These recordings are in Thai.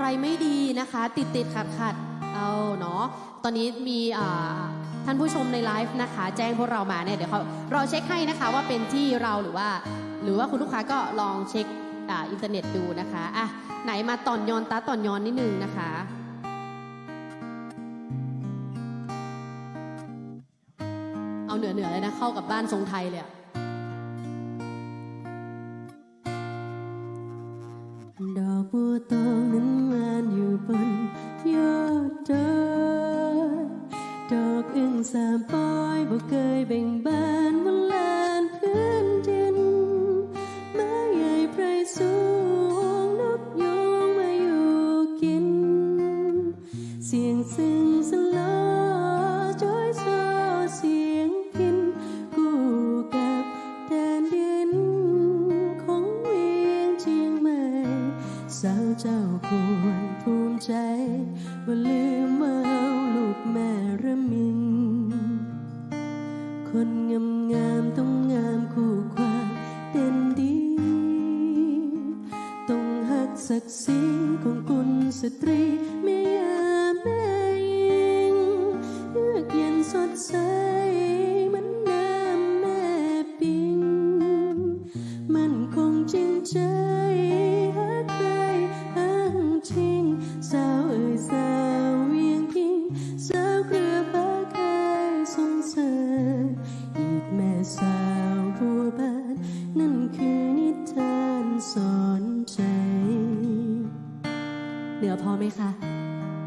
ใครไม่ดีนะคะ ติดติดขัดขัดเอาเนาะตอนนี้มีท่านผู้ชมในไลฟ์นะคะ แจ้งพวกเรามาเนี่ยเดี๋ยวเขาเราเช็คให้นะคะว่าเป็นที่เราหรือว่า หรือว่าคุณลูกค้าก็ลองเช็คออินเทอร์เน็ตดูนะคะอะไหนมาตอนยอนตาตอนยอนนิดนึงนะคะเอาเหนือเหนือเลยนะเข้ากับบ้านทรงไทยเลยดอกบัวต สามปอยบ่เคยเบ่งบานบนลานพื้นดินม้ใหญ่ไพรสูงนกยงมาอยู่กิน เสียงซึ่งสลอจอยซอเสียงพิน กู้กับแดนดิน ของเวียงเชียงใหม่ สาวเจ้าควรภูมิใจว่าลืมเมาลูกแม่ระมิน คนงามงามต้องงามคู่ความเด่นดี ต้องหักศักดิ์ศรีของคุณสตรีไม่ เหนือพอไหมคะ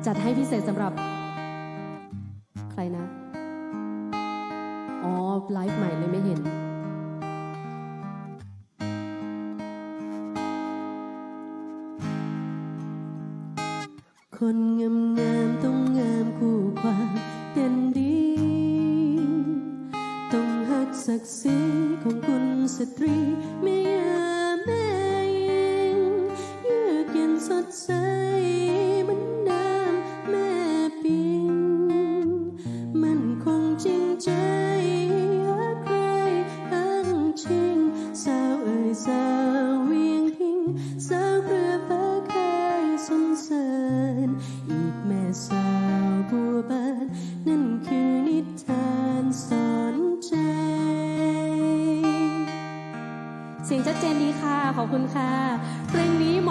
จัดให้พิเศษสำหรับ ใครนะ อ๋อ ไลฟ์ใหม่เลยไม่เห็น คนงามงามต้องงามคู่ความเป็นดี ต้องหักศักดิ์ศรีของคุณสตรีไม่ยามแม่ สียงชัดเจนดีค่ะ ขอบคุณค่ะเพลงนี้